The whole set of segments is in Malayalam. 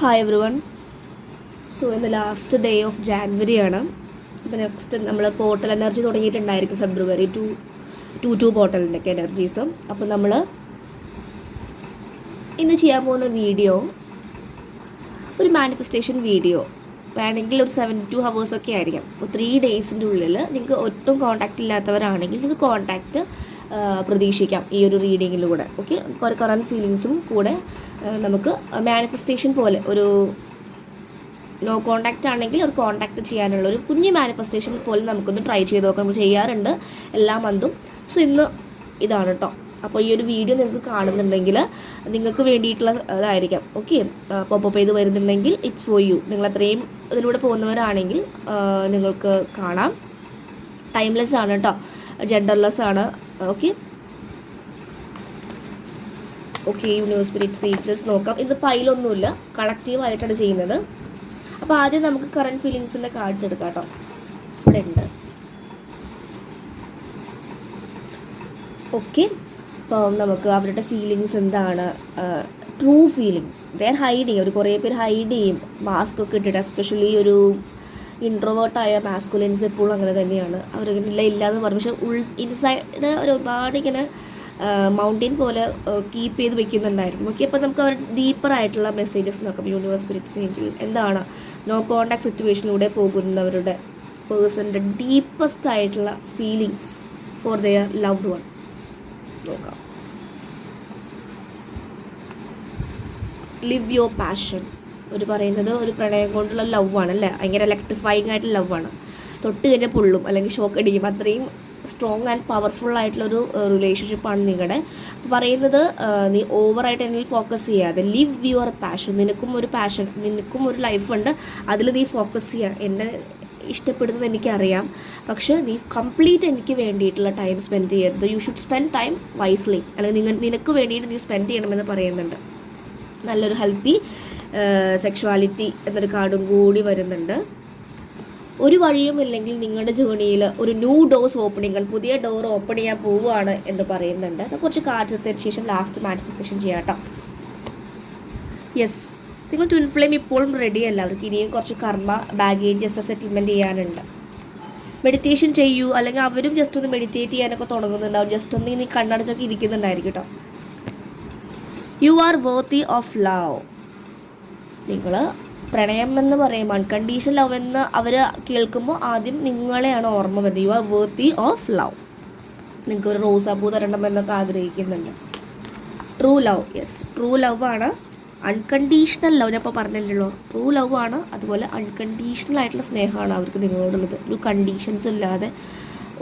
ഹായ് എവറി വൺ സോ ഇന്ന് ലാസ്റ്റ് ഡേ ഓഫ് ജാൻവരി ആണ്. അപ്പോൾ നെക്സ്റ്റ് നമ്മൾ പോർട്ടൽ എനർജി തുടങ്ങിയിട്ടുണ്ടായിരിക്കും ഫെബ്രുവരി ടു ടു ടു പോർട്ടലിന്റെ ഒക്കെ എനർജീസും അപ്പോൾ നമ്മൾ ഇന്ന് ചെയ്യാൻ പോകുന്ന വീഡിയോ ഒരു മാനിഫെസ്റ്റേഷൻ വീഡിയോ വേണമെങ്കിൽ ഒരു സെവൻ ടു ഹവേഴ്സ് ഒക്കെ ആയിരിക്കാം. അപ്പോൾ ത്രീ ഡേയ്സിന്റെ ഉള്ളിൽ നിങ്ങൾക്ക് ഒട്ടും കോൺടാക്റ്റ് ഇല്ലാത്തവരാണെങ്കിൽ നിങ്ങൾക്ക് കോൺടാക്റ്റ് പ്രതീക്ഷിക്കാം ഈ ഒരു റീഡിങ്ങിലൂടെ ഓക്കെ കുറേ ഫീലിങ്സും കൂടെ നമുക്ക് മാനിഫെസ്റ്റേഷൻ പോലെ ഒരു നോ കോണ്ടാക്റ്റ് ആണെങ്കിൽ ഒരു കോണ്ടാക്ട് ചെയ്യാനുള്ള ഒരു കുഞ്ഞു മാനിഫെസ്റ്റേഷൻ പോലും നമുക്കൊന്ന് ട്രൈ ചെയ്ത് നോക്കാം. നമ്മൾ ചെയ്യാറുണ്ട് എല്ലാ മന്തും സോ ഇന്ന് ഇതാണ് കേട്ടോ അപ്പോൾ ഈ ഒരു വീഡിയോ നിങ്ങൾക്ക് കാണുന്നുണ്ടെങ്കിൽ നിങ്ങൾക്ക് വേണ്ടിയിട്ടുള്ള ഇതായിരിക്കാം ഓക്കെ പോപ്പ് ചെയ്ത് വരുന്നുണ്ടെങ്കിൽ ഇറ്റ്സ് ഫോർ യു നിങ്ങൾ അത്രയും ഇതിലൂടെ പോകുന്നവരാണെങ്കിൽ നിങ്ങൾക്ക് കാണാം. ടൈംലെസ് ആണ് കേട്ടോ ജെൻഡർലെസ് ആണ്. ഓക്കെ ഓക്കെ യൂണിവേഴ്സ് സ്പിരിറ്റ് സീച്ചേഴ്സ് നോക്കാം. ഇത് പൈലൊന്നുമില്ല കളക്റ്റീവായിട്ടാണ് ചെയ്യുന്നത്. അപ്പോൾ ആദ്യം നമുക്ക് കറണ്ട് ഫീലിങ്സിന്റെ കാർഡ്സ് എടുക്കാം കേട്ടോ. ഇവിടെ ഉണ്ട്. ഓക്കെ അപ്പോൾ നമുക്ക് അവരുടെ ഫീലിങ്സ് എന്താണ്? ട്രൂ ഫീലിങ്സ് ദർ ഹൈഡിങ് അവർ കുറേ പേര് ഹൈഡ് ചെയ്യും. മാസ്ക് ഒക്കെ ഇട്ടിട്ട് എസ്പെഷ്യലി ഒരു ഇൻട്രോവേർട്ടായ മാസ്കുലൻസ് എപ്പോഴും അങ്ങനെ തന്നെയാണ്. അവരിങ്ങനെ ഇല്ല ഇല്ലാന്ന് പറഞ്ഞു പക്ഷേ ഉൾ ഇൻസൈഡ് ഒരു ഒരുപാട് ഇങ്ങനെ മൗണ്ടൻ പോലെ കീപ്പ് ചെയ്ത് വെക്കുന്നുണ്ടായിരുന്നു ഓക്കെ അപ്പോൾ നമുക്ക് അവർ ഡീപ്പർ ആയിട്ടുള്ള മെസ്സേജസ് നോക്കാം. യൂണിവേഴ്സ് സ്പിരിറ്റ്സ് ഏഞ്ചിൽ എന്താണ് നോ കോണ്ടാക്ട് സിറ്റുവേഷനിലൂടെ പോകുന്നവരുടെ പേഴ്സണിന്റെ ഡീപ്പസ്റ്റ് ആയിട്ടുള്ള feelings for their loved one നോക്കാം. ലിവ് യുവർ പാഷൻ ഒരു പറയുന്നത് ഒരു പ്രണയം കൊണ്ടുള്ള ലവ് ആണ് അല്ലേ? ഭയങ്കര ഇലക്ട്രിഫൈങ് ആയിട്ടുള്ള ലവ് ആണ്. തൊട്ട് കഴിഞ്ഞാൽ പൊള്ളും. അല്ലെങ്കിൽ ഷോക്ക് അടിക്കും. അത്രയും സ്ട്രോങ് ആൻഡ് പവർഫുൾ ആയിട്ടുള്ളൊരു റിലേഷൻഷിപ്പാണ് നിങ്ങളുടെ അപ്പോൾ പറയുന്നത് നീ ഓവറായിട്ട് എന്നിൽ ഫോക്കസ് ചെയ്യാതെ ലിവ് യുവർ പാഷൻ നിനക്കും ഒരു പാഷൻ നിനക്കും ഒരു ലൈഫുണ്ട് അതിൽ നീ ഫോക്കസ് ചെയ്യുക എന്നെ ഇഷ്ടപ്പെടുന്നത് എനിക്കറിയാം. പക്ഷേ നീ കംപ്ലീറ്റ് എനിക്ക് വേണ്ടിയിട്ടുള്ള ടൈം സ്പെൻഡ് ചെയ്യരുത്. You should spend time wisely അല്ലെങ്കിൽ നിങ്ങൾ നിനക്ക് വേണ്ടിയിട്ട് നീ സ്പെൻഡ് ചെയ്യണമെന്ന് പറയുന്നുണ്ട്. നല്ലൊരു ഹെൽത്തി സെക്ഷുവാലിറ്റി എന്നൊരു കാർഡും കൂടി വരുന്നുണ്ട്. ഒരു വഴിയും ഇല്ലെങ്കിൽ നിങ്ങളുടെ ജേണിയിൽ ഒരു ന്യൂ ഡോസ് ഓപ്പണിങ്ങൾ പുതിയ ഡോർ ഓപ്പൺ ചെയ്യാൻ പോവുകയാണ് എന്ന് പറയുന്നുണ്ട്. കുറച്ച് കാർഡ്സ് എത്തിയതിന് ശേഷം ലാസ്റ്റ് മാനിഫെസ്റ്റേഷൻ ചെയ്യാം കേട്ടോ യെസ് നിങ്ങൾ ട്വിൻ ഫ്ലെയിം ഇപ്പോഴും റെഡിയല്ല അവർക്ക് ഇനിയും കുറച്ച് കർമ്മ ബാഗേജസ് സെറ്റിൽമെന്റ് ചെയ്യാനുണ്ട്. മെഡിറ്റേഷൻ ചെയ്യൂ. അല്ലെങ്കിൽ അവരും ജസ്റ്റ് ഒന്ന് മെഡിറ്റേറ്റ് ചെയ്യാനൊക്കെ തുടങ്ങുന്നുണ്ടാവും. ജസ്റ്റ് ഒന്ന് ഇനി കണ്ണടച്ചൊക്കെ ഇരിക്കുന്നുണ്ടായിരിക്കും കേട്ടോ you are worthy of love നിങ്ങൾ പ്രണയം എന്ന് പറയുമ്പോൾ അൺകണ്ടീഷണൽ ലവ് എന്ന് അവർ കേൾക്കുമ്പോൾ ആദ്യം നിങ്ങളെയാണ് ഓർമ്മ വരുന്നത്. You are worthy of love നിങ്ങൾക്ക് ഒരു റോസാപ്പൂ തരണമെന്നൊക്കെ ആഗ്രഹിക്കുന്നുണ്ട്. True love yes true love ആണ് അൺകണ്ടീഷണൽ ലവ് ഞാൻ ഇപ്പോൾ പറഞ്ഞില്ലല്ലോ. ട്രൂ ലവ് ആണ് അതുപോലെ അൺകണ്ടീഷണൽ ആയിട്ടുള്ള സ്നേഹമാണ് അവർക്ക് നിങ്ങളോടുള്ളത്. ഒരു കണ്ടീഷൻസ് ഇല്ലാതെ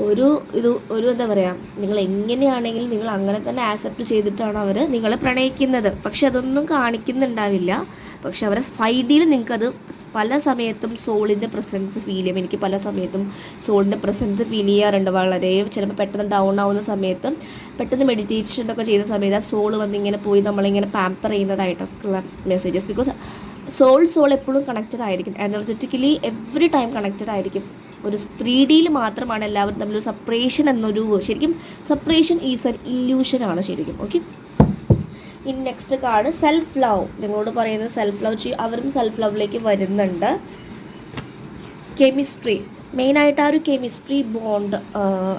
ഒരു ഇത് ഒരു എന്താ പറയുക നിങ്ങൾ എങ്ങനെയാണെങ്കിലും നിങ്ങൾ അങ്ങനെ തന്നെ ആക്സെപ്റ്റ് ചെയ്തിട്ടാണ് അവർ നിങ്ങളെ പ്രണയിക്കുന്നത്. പക്ഷെ അതൊന്നും കാണിക്കുന്നുണ്ടാവില്ല. പക്ഷെ അവരെ ഫൈവ് ഡിയിൽ നിങ്ങൾക്കത് പല സമയത്തും സോളിന്റെ പ്രസൻസ് ഫീൽ ചെയ്യും. എനിക്ക് പല സമയത്തും സോളിന്റെ പ്രസൻസ് ഫീൽ ചെയ്യാറുണ്ട്. വളരെ ചിലപ്പോൾ പെട്ടെന്ന് ഡൗൺ ആവുന്ന സമയത്ത് പെട്ടെന്ന് മെഡിറ്റേഷൻ ഒക്കെ ചെയ്യുന്ന സമയത്ത് ആ സോൾ വന്ന് ഇങ്ങനെ പോയി നമ്മളിങ്ങനെ പാമ്പർ ചെയ്യുന്നതായിട്ടൊക്കെയുള്ള മെസ്സേജസ് ബിക്കോസ് സോൾ സോൾ എപ്പോഴും കണക്റ്റഡ് ആയിരിക്കും. എനർജറ്റിക്കലി എവറി ടൈം കണക്റ്റഡ് ആയിരിക്കും. ഒരു ത്രീ ഡിയിൽ മാത്രമാണ് എല്ലാവരും തമ്മിൽ സെപ്പറേഷൻ എന്നൊരു ശരിക്കും സെപ്പറേഷൻ ഈസ് എൻ ഇല്യൂഷനാണ് ശരിക്കും. Okay in next card self love നിങ്ങളോട് പറയുന്നത് സെൽഫ് ലവ് ചെയ്യും അവരും സെൽഫ് ലവിലേക്ക് വരുന്നുണ്ട്. കെമിസ്ട്രി മെയിനായിട്ട് ആ ഒരു കെമിസ്ട്രി ബോണ്ട്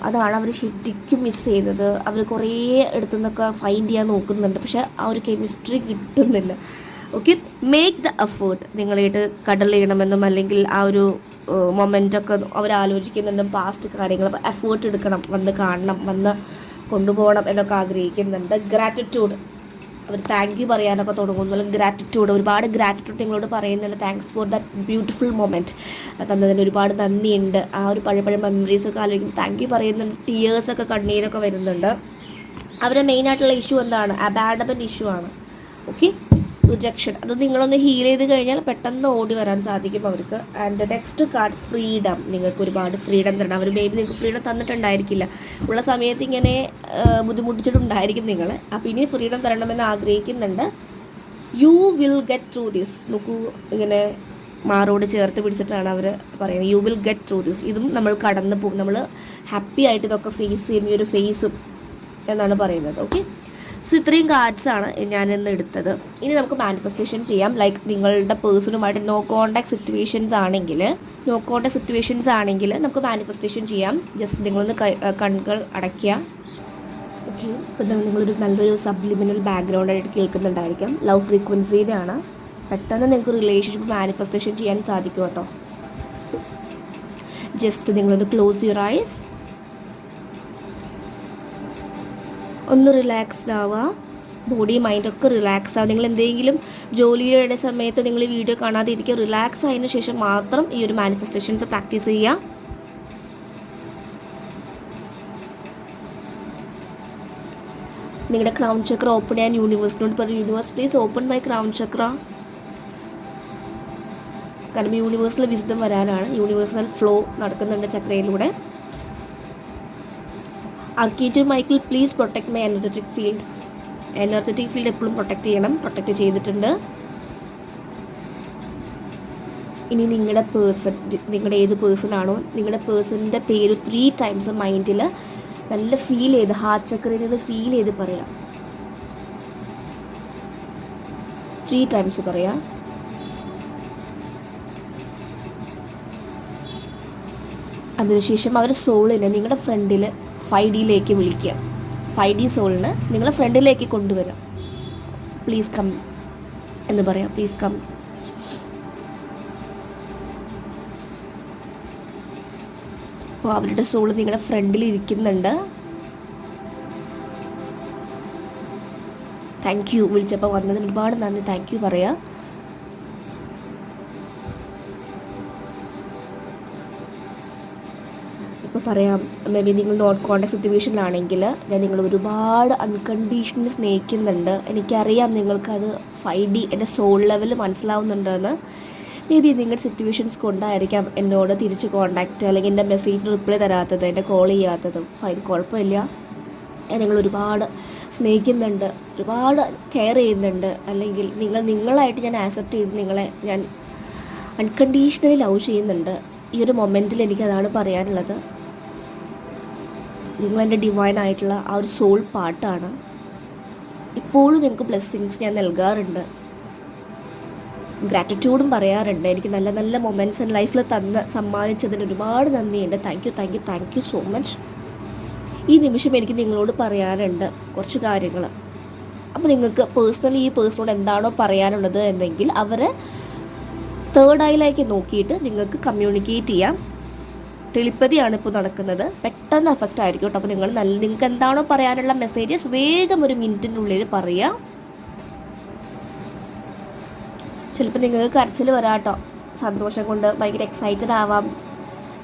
അതാണ് അവർ ശരിക്കും മിസ് ചെയ്തത് അവർ കുറേ ഇടത്തു നിന്നൊക്കെ ഫൈൻഡ് ചെയ്യാൻ നോക്കുന്നുണ്ട്. പക്ഷേ ആ ഒരു കെമിസ്ട്രി കിട്ടുന്നില്ല. ഓക്കെ മേക്ക് ദ എഫേർട്ട് നിങ്ങളായിട്ട് കടൽ ചെയ്യണമെന്നും അല്ലെങ്കിൽ ആ ഒരു മൊമെന്റൊക്കെ അവർ ആലോചിക്കുന്നുണ്ട്. പാസ്റ്റ് കാര്യങ്ങൾ. അപ്പോൾ എഫേർട്ട് എടുക്കണം. വന്ന് കാണണം. വന്ന് കൊണ്ടുപോകണം എന്നൊക്കെ ആഗ്രഹിക്കുന്നുണ്ട്. ഗ്രാറ്റിറ്റ്യൂഡ് അവർ താങ്ക് യു പറയാനൊക്കെ തുടങ്ങുന്നു. അല്ലെങ്കിൽ ഗ്രാറ്റിറ്റ്യൂഡ് ഒരുപാട് ഗ്രാറ്റിറ്റ്യൂഡ് നിങ്ങളോട് പറയുന്നില്ല thanks for that beautiful moment തന്നതിന് ഒരുപാട് നന്ദിയുണ്ട്. ആ ഒരു പഴയ പഴയ മെമ്മറീസൊക്കെ ആലോചിക്കും താങ്ക് യു പറയുന്നുണ്ട് ടീയേഴ്സൊക്കെ കണ്ണീരൊക്കെ വരുന്നുണ്ട്. അവരുടെ മെയിനായിട്ടുള്ള ഇഷ്യൂ എന്താണ്? അബാൻഡമെന്റ് ഇഷ്യൂ ആണ്. ഓക്കെ റിജക്ഷൻ അത് നിങ്ങളൊന്ന് ഹീൽ ചെയ്ത് കഴിഞ്ഞാൽ പെട്ടെന്ന് ഓടി വരാൻ സാധിക്കും അവർക്ക്. ആൻഡ് നെക്സ്റ്റ് കാർഡ് ഫ്രീഡം നിങ്ങൾക്ക് ഒരുപാട് ഫ്രീഡം തരണം. അവർ ബേബി നിങ്ങൾക്ക് ഫ്രീഡം തന്നിട്ടുണ്ടായിരിക്കില്ല. ഉള്ള സമയത്ത് ഇങ്ങനെ ബുദ്ധിമുട്ടിച്ചിട്ടുണ്ടായിരിക്കും നിങ്ങളെ. അപ്പോൾ ഇനി ഫ്രീഡം തരണമെന്ന് ആഗ്രഹിക്കുന്നുണ്ട്. You will get through this നോക്കൂ ഇങ്ങനെ മാറോട് ചേർത്ത് പിടിച്ചിട്ടാണ് അവർ പറയുന്നത്. You will get through this ഇതും നമ്മൾ കടന്നു പോകും നമ്മൾ ഹാപ്പി ആയിട്ട് ഇതൊക്കെ ഫേസ് ചെയ്യും ഈ ഒരു ഫേസും എന്നാണ് പറയുന്നത്. ഓക്കെ സോ ഇത്രയും കാർഡ്സ് ആണ് ഞാൻ ഇന്ന് എടുത്തത്. ഇനി നമുക്ക് മാനിഫെസ്റ്റേഷൻ ചെയ്യാം. ലൈക്ക് നിങ്ങളുടെ പേഴ്സണുമായിട്ട് നോ കോണ്ടാക്ട് സിറ്റുവേഷൻസ് ആണെങ്കിൽ നോ കോണ്ടാക്ട് സിറ്റുവേഷൻസ് ആണെങ്കിൽ നമുക്ക് മാനിഫെസ്റ്റേഷൻ ചെയ്യാം. ജസ്റ്റ് നിങ്ങളൊന്ന് കണ്ണുകൾ അടയ്ക്കുക. ഓക്കെ ഇപ്പം നിങ്ങളൊരു നല്ലൊരു സബ്ലിമിനൽ ബാക്ക്ഗ്രൗണ്ട് ആയിട്ട് കേൾക്കുന്നുണ്ടായിരിക്കാം. ലവ് ഫ്രീക്വൻസിയുടെ ആണ്. പെട്ടെന്ന് നിങ്ങൾക്ക് റിലേഷൻഷിപ്പ് മാനിഫെസ്റ്റേഷൻ ചെയ്യാൻ സാധിക്കും കേട്ടോ. ജസ്റ്റ് നിങ്ങളൊന്ന് ക്ലോസ് യുവർ ഐസ് ഒന്ന് റിലാക്സ്ഡ് ആവുക. ബോഡി മൈൻഡൊക്കെ റിലാക്സ് ആവുക. നിങ്ങൾ എന്തെങ്കിലും ജോലിയുടെ സമയത്ത് നിങ്ങൾ ഈ വീഡിയോ കാണാതെ ഇരിക്കുക റിലാക്സ് ആയതിനു ശേഷം മാത്രം ഈ ഒരു മാനിഫെസ്റ്റേഷൻസ് പ്രാക്ടീസ് ചെയ്യുക. നിങ്ങളുടെ ക്രൗൺ ചക്ര ഓപ്പൺ ചെയ്യാൻ യൂണിവേഴ്സിനോട് പറയും. Universe please open my crown chakra കാരണം യൂണിവേഴ്സൽ വിസ്ഡം വരാനാണ്. യൂണിവേഴ്സൽ ഫ്ലോ നടക്കുന്നുണ്ട് ചക്രയിലൂടെ. ആർക്കേറ്റർ Michael please protect my energetic field energetic field എപ്പോഴും പ്രൊട്ടക്ട് ചെയ്യണം. പ്രൊട്ടക്ട് ചെയ്തിട്ടുണ്ട്. ഇനി നിങ്ങളുടെ പേഴ്സൺ നിങ്ങളുടെ ഏത് പേഴ്സൺ ആണോ നിങ്ങളുടെ പേഴ്സണിന്റെ പേര് ത്രീ ടൈംസ് മൈൻഡിൽ നല്ല ഫീൽ ചെയ്ത് ഹാർട്ട് ചക്രയിൽ നിന്ന് ഫീൽ ചെയ്ത് പറയാം. ത്രീ ടൈംസ് പറയാം. അതിനുശേഷം അവർ സോളിന് നിങ്ങളുടെ ഫ്രണ്ടിൽ ഫൈവ് ഡിയിലേക്ക് വിളിക്കുക. ഫൈവ് ഡി സോളിന് നിങ്ങളെ ഫ്രണ്ടിലേക്ക് കൊണ്ടുവരാം. പ്ലീസ് കം എന്ന് പറയാം. പ്ലീസ് കം അപ്പോൾ അവരുടെ സോൾ നിങ്ങളുടെ ഫ്രണ്ടിൽ ഇരിക്കുന്നുണ്ട്. താങ്ക് യു വിളിച്ചപ്പോൾ വന്നതിന് ഒരുപാട് നന്ദി. താങ്ക് യു പറയാം. പറയാം മേ ബി നിങ്ങൾ നോട്ട് കോണ്ടാക്ട് സിറ്റുവേഷനിലാണെങ്കിൽ ഞാൻ നിങ്ങൾ ഒരുപാട് അൺകണ്ടീഷണലി സ്നേഹിക്കുന്നുണ്ട്. എനിക്കറിയാം നിങ്ങൾക്കത് ഫൈവ് ഡി എന്റെ സോൾ ലെവൽ മനസ്സിലാവുന്നുണ്ടെന്ന്. മേ ബി നിങ്ങളുടെ സിറ്റുവേഷൻസ് കൊണ്ടായിരിക്കാം എന്നോട് തിരിച്ച് കോണ്ടാക്റ്റ് അല്ലെങ്കിൽ എന്റെ മെസ്സേജിന് റിപ്ലൈ തരാത്തത് എന്റെ കോൾ ചെയ്യാത്തത്. ഫൈൻ കുഴപ്പമില്ല. നിങ്ങൾ ഒരുപാട് സ്നേഹിക്കുന്നുണ്ട് ഒരുപാട് കെയർ ചെയ്യുന്നുണ്ട്. അല്ലെങ്കിൽ നിങ്ങൾ നിങ്ങളായിട്ട് ഞാൻ ആക്സെപ്റ്റ് ചെയ്ത് നിങ്ങളെ ഞാൻ അൺകണ്ടീഷണലി ലവ് ചെയ്യുന്നുണ്ട്. ഈ ഒരു മൊമെന്റിൽ എനിക്കതാണ് പറയാനുള്ളത്. നിങ്ങൾ എന്റെ ഡിവൈൻ ആയിട്ടുള്ള ആ ഒരു സോൾ പാട്ടാണ്. ഇപ്പോഴും നിങ്ങൾക്ക് ബ്ലെസ്സിങ്സ് ഞാൻ നൽകാറുണ്ട്. ഗ്രാറ്റിറ്റ്യൂഡും പറയാറുണ്ട്. എനിക്ക് നല്ല നല്ല മൊമെന്റ്സ് എന്റെ ലൈഫിൽ തന്ന സമ്മാനിച്ചതിന് ഒരുപാട് നന്ദിയുണ്ട്. Thank you thank you thank you so much ഈ നിമിഷം എനിക്ക് നിങ്ങളോട് പറയാനുണ്ട് കുറച്ച് കാര്യങ്ങൾ അപ്പോൾ നിങ്ങൾക്ക് പേഴ്സണലി ഈ പേഴ്സണോട് എന്താണോ പറയാനുള്ളത് എന്നെങ്കിൽ അവരെ തേർഡ് ഐയിലേക്ക് നോക്കിയിട്ട് നിങ്ങൾക്ക് കമ്മ്യൂണിക്കേറ്റ് ചെയ്യാം. ടെലിപ്പതിയാണ് ഇപ്പോൾ നടക്കുന്നത്. പെട്ടെന്ന് എഫക്റ്റ് ആയിരിക്കും കേട്ടോ. അപ്പോൾ നിങ്ങൾ നല്ല നിങ്ങൾക്ക് എന്താണോ പറയാനുള്ള മെസ്സേജസ് വേഗം ഒരു മിനിറ്റിനുള്ളിൽ പറയുക ചിലപ്പോൾ നിങ്ങൾക്ക് കരച്ചിൽ വരാം കേട്ടോ. സന്തോഷം കൊണ്ട് ഭയങ്കര എക്സൈറ്റഡ് ആവാം.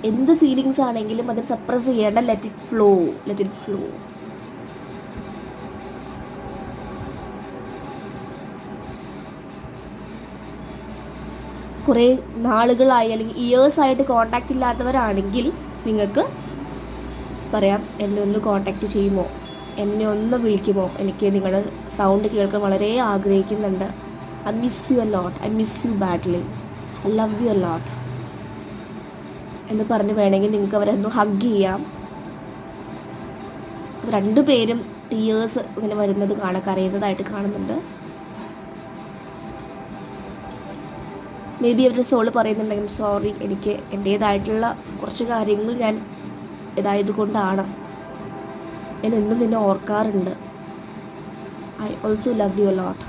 എന്ത് ഫീലിങ്സ് ആണെങ്കിലും അത് സപ്രസ് ചെയ്യേണ്ട. Let it flow let it flow കുറേ നാളുകളായി അല്ലെങ്കിൽ ഇയേഴ്സായിട്ട് കോണ്ടാക്റ്റ് ഇല്ലാത്തവരാണെങ്കിൽ നിങ്ങൾക്ക് പറയാം എന്നെ ഒന്ന് കോണ്ടാക്റ്റ് ചെയ്യുമോ? എന്നെ ഒന്ന് വിളിക്കുമോ? എനിക്ക് നിങ്ങളുടെ സൗണ്ട് കേൾക്കാൻ വളരെ ആഗ്രഹിക്കുന്നുണ്ട്. I miss you a lot I miss you badly I love you a lot എന്ന് പറഞ്ഞ് വേണമെങ്കിൽ നിങ്ങൾക്ക് അവരെ ഒന്ന് ഹഗ് ചെയ്യാം. രണ്ടുപേരും ടീയേഴ്സ് ഇങ്ങനെ വരുന്നത് കാണാൻ കരയുന്നതായിട്ട് കാണുന്നുണ്ട്. മേ ബി അവരുടെ സോൾ പറയുന്നുണ്ടെങ്കിൽ സോറി എനിക്ക് എന്റേതായിട്ടുള്ള കുറച്ച് കാര്യങ്ങൾ ഞാൻ ഇതായത് കൊണ്ടാണ് ഞാൻ എന്നും നിന്നെ ഓർക്കാറുണ്ട്. I also love you lot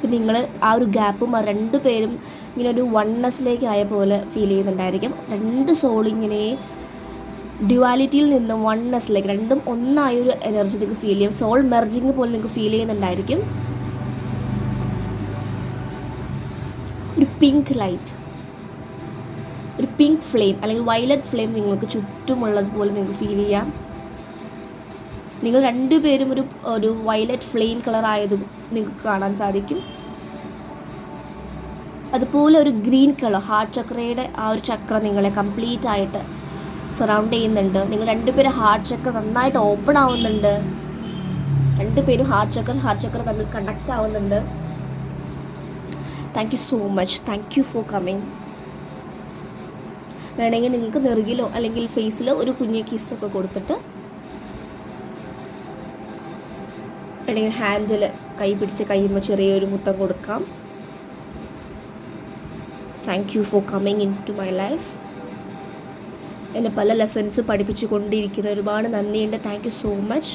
പിന്നെ നിങ്ങൾ ആ ഒരു ഗ്യാപ്പും ആ രണ്ട് പേരും ഇങ്ങനെ ഒരു വണ്ണസിലേക്ക് ആയ പോലെ ഫീൽ ചെയ്യുന്നുണ്ടായിരിക്കും. രണ്ട് സോൾ ഡ്യുവാലിറ്റിയിൽ നിന്നും വണ്ണസ്സിലേക്ക് രണ്ടും ഒന്നായ ഒരു എനർജി നിങ്ങൾക്ക് ഫീൽ ചെയ്യും. സോൾ മെർജിങ് പോലെ നിങ്ങൾക്ക് ഫീൽ ചെയ്യുന്നുണ്ടായിരിക്കും. ഒരു പിങ്ക് ലൈറ്റ് ഒരു പിങ്ക് ഫ്ലെയിം അല്ലെങ്കിൽ വയലറ്റ് ഫ്ലെയിം നിങ്ങൾക്ക് ചുറ്റുമുള്ളതുപോലെ നിങ്ങൾക്ക് ഫീൽ ചെയ്യാം. നിങ്ങൾ രണ്ടുപേരും ഒരു ഒരു വയലറ്റ് ഫ്ലെയിം കളർ ആയത് നിങ്ങൾക്ക് കാണാൻ സാധിക്കും. അതുപോലെ ഒരു ഗ്രീൻ കളർ ഹാർട്ട് ചക്രയുടെ ആ ഒരു ചക്ര നിങ്ങളെ കംപ്ലീറ്റ് ആയിട്ട് സറൗണ്ട് ചെയ്യുന്നുണ്ട്. നിങ്ങൾ രണ്ടുപേരും ഹാർട്ട് ചക്ര നന്നായിട്ട് ഓപ്പൺ ആവുന്നുണ്ട്. രണ്ടുപേരും ഹാർട്ട് ചക്ര ഹാർട്ട് ചക്ര തമ്മിൽ കണക്ട് ആവുന്നുണ്ട്. Thank you so much thank you for coming വേണമെങ്കിൽ നിങ്ങൾക്ക് നെറുകിലോ അല്ലെങ്കിൽ ഫേസിലോ ഒരു കുഞ്ഞു കിസ്സൊക്കെ കൊടുത്തിട്ട് വേണമെങ്കിൽ ഹാൻഡിൽ കൈ പിടിച്ച് കയ്യുമ്പോൾ ചെറിയൊരു മുത്തം കൊടുക്കാം. Thank you for coming into my life എന്നെ പല ലെസൺസ് പഠിപ്പിച്ചു കൊണ്ടിരിക്കുന്ന ഒരുപാട് നന്ദിയുണ്ട്. താങ്ക് യു സോ മച്ച്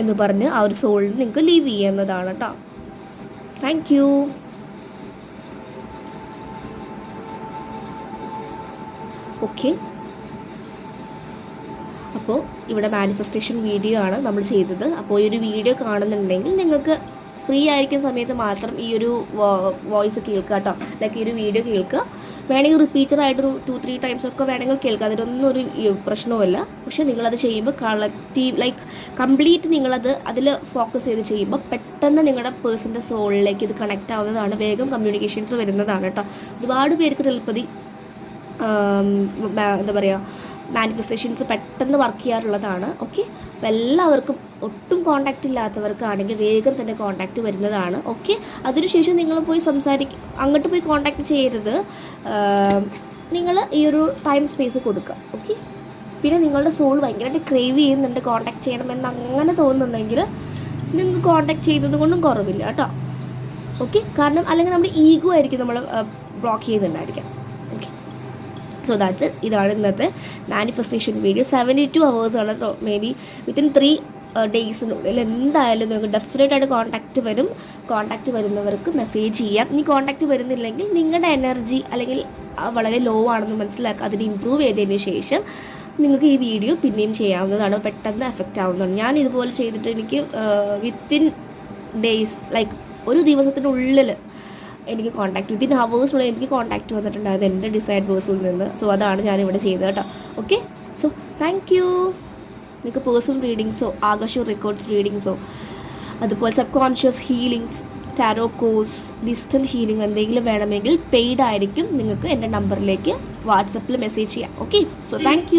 എന്ന് പറഞ്ഞ് ആ ഒരു സോളിൽ നിങ്ങൾക്ക് ലീവ് ചെയ്യുന്നതാണ് കേട്ടോ താങ്ക് യു ഓക്കെ അപ്പോൾ ഇവിടെ മാനിഫെസ്റ്റേഷൻ വീഡിയോ ആണ് നമ്മൾ ചെയ്തത്. അപ്പോൾ ഈ ഒരു വീഡിയോ കാണുന്നുണ്ടെങ്കിൽ നിങ്ങൾക്ക് ഫ്രീ ആയിരിക്കുന്ന സമയത്ത് മാത്രം ഈ ഒരു വോയിസ് കേൾക്കുക കേട്ടോ ലൈക്ക് ഈ ഒരു വീഡിയോ കേൾക്കുക വേണമെങ്കിൽ റിപ്പീറ്റഡ് ആയിട്ടൊരു ടു ത്രീ ടൈംസ് ഒക്കെ വേണമെങ്കിൽ കേൾക്കുക അതിനൊന്നും ഒരു പ്രശ്നവുമില്ല. പക്ഷേ നിങ്ങളത് ചെയ്യുമ്പോൾ കളക്റ്റീവ് ലൈക്ക് കംപ്ലീറ്റ് നിങ്ങളത് അതിൽ ഫോക്കസ് ചെയ്ത് ചെയ്യുമ്പോൾ പെട്ടെന്ന് നിങ്ങളുടെ പേഴ്സന്റെ സോളിലേക്ക് ഇത് കണക്റ്റ് ആവുന്നതാണ്. വേഗം കമ്മ്യൂണിക്കേഷൻസ് വരുന്നതാണ് കേട്ടോ. ഒരുപാട് പേർക്ക് ടെലിപ്പതി എന്താ പറയുക മാനിഫെസ്റ്റേഷൻസ് പെട്ടെന്ന് വർക്ക് ചെയ്യാറുള്ളതാണ്. ഓക്കെ അപ്പോൾ എല്ലാവർക്കും ഒട്ടും കോണ്ടാക്റ്റ് ഇല്ലാത്തവർക്കാണെങ്കിൽ വേഗം തന്നെ കോണ്ടാക്റ്റ് വരുന്നതാണ്. ഓക്കെ അതിനുശേഷം നിങ്ങൾ പോയി സംസാരിക്ക അങ്ങോട്ട് പോയി കോണ്ടാക്ട് ചെയ്യരുത്. നിങ്ങൾ ഈ ഒരു ടൈം സ്പേസ് കൊടുക്കുക. ഓക്കെ പിന്നെ നിങ്ങളുടെ സോൾ ഭയങ്കരമായിട്ട് ക്രേവ് ചെയ്യുന്നുണ്ട് കോണ്ടാക്ട് ചെയ്യണമെന്ന് അങ്ങനെ തോന്നുന്നുണ്ടെങ്കിൽ നിങ്ങൾക്ക് കോണ്ടാക്ട് ചെയ്തത് കൊണ്ടും കുറവില്ല കേട്ടോ. ഓക്കെ കാരണം അല്ലെങ്കിൽ നമ്മുടെ ഈഗോ ആയിരിക്കും നമ്മൾ ബ്ലോക്ക് ചെയ്യുന്നുണ്ടായിരിക്കാം. ഓക്കെ സോ ദാറ്റ്സ് ഇതാണ് ഇന്നത്തെ മാനിഫെസ്റ്റേഷൻ വീഡിയോ സെവന്റി ടു ആണ് മേ ബി വിത്തിൻ ത്രീ ഡേയ്സിനുള്ളിൽ എന്തായാലും നിങ്ങൾക്ക് ഡെഫിനറ്റ് ആയിട്ട് കോൺടാക്റ്റ് വരും. കോൺടാക്റ്റ് വരുന്നവർക്ക് മെസ്സേജ് ചെയ്യാം. ഇനി കോൺടാക്റ്റ് വരുന്നില്ലെങ്കിൽ നിങ്ങളുടെ എനർജി അല്ലെങ്കിൽ വളരെ ലോ ആണെന്ന് മനസ്സിലാക്കുക. അതിന് ഇമ്പ്രൂവ് ചെയ്തതിന് ശേഷം നിങ്ങൾക്ക് ഈ വീഡിയോ പിന്നെയും ചെയ്യാവുന്നതാണ്. പെട്ടെന്ന് എഫക്റ്റ് ആവുന്നതാണ്. ഞാൻ ഇതുപോലെ ചെയ്തിട്ട് എനിക്ക് വിത്തിൻ ഡേയ്സ് ലൈക്ക് ഒരു ദിവസത്തിനുള്ളിൽ എനിക്ക് കോൺടാക്ട് വിത്തിൻ ഹവേഴ്സിനുള്ളിൽ എനിക്ക് കോൺടാക്റ്റ് വന്നിട്ടുണ്ടായത് എന്റെ ഡിസൈഡ് ബേഴ്സിൽ നിന്ന്. സോ അതാണ് ഞാനിവിടെ ചെയ്തത് കേട്ടോ. ഓക്കെ സോ താങ്ക് നിങ്ങൾക്ക് പേഴ്സണൽ റീഡിങ്സോ ആകാശോ റെക്കോർഡ്സ് റീഡിങ്സോ അതുപോലെ subconscious healings tarot course distant healing എന്തെങ്കിലും വേണമെങ്കിൽ പെയ്ഡ് ആയിരിക്കും. നിങ്ങൾക്ക് എന്റെ നമ്പറിലേക്ക് വാട്സപ്പിൽ മെസ്സേജ് ചെയ്യാം. Okay so thank